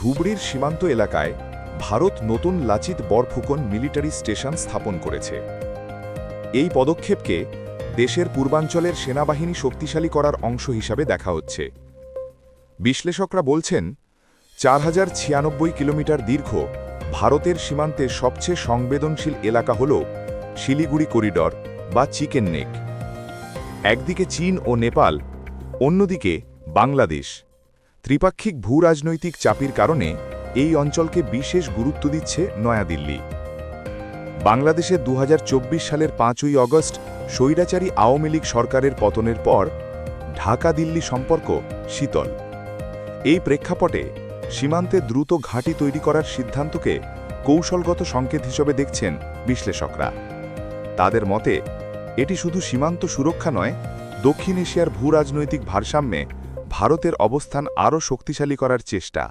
ধুবড়ির সীমান্ত এলাকায় ভারত নতুন লাচিত বরফুকন মিলিটারি স্টেশন স্থাপন করেছে। এই পদক্ষেপকে দেশের পূর্বাঞ্চলের সেনাবাহিনী শক্তিশালী করার অংশ হিসাবে দেখা হচ্ছে। বিশ্লেষকরা বলছেন, চার হাজার ছিয়ানব্বই কিলোমিটার দীর্ঘ ভারতের সীমান্তে সবচেয়ে সংবেদনশীল এলাকা হল শিলিগুড়ি করিডর বা চিকেন নেক একদিকে চীন ও নেপাল, অন্যদিকে বাংলাদেশ। ত্রিপাক্ষিক ভূরাজনৈতিক চাপির কারণে এই অঞ্চলকে বিশেষ গুরুত্ব দিচ্ছে নয়াদিল্লি। বাংলাদেশে দু হাজার চব্বিশ সালের পাঁচই অগস্ট স্বৈরাচারী আওয়ামী লীগ সরকারের পতনের পর ঢাকা দিল্লি সম্পর্ক শীতল। এই প্রেক্ষাপটে সীমান্তে দ্রুত ঘাঁটি তৈরি করার সিদ্ধান্তকে কৌশলগত সংকেত হিসেবে দেখছেন বিশ্লেষকরা। তাদের মতে, এটি শুধু সীমান্ত সুরক্ষা নয়, দক্ষিণ এশিয়ার ভূরাজনৈতিক ভারসাম্যে ভারতের অবস্থান আরও শক্তিশালী করার চেষ্টা।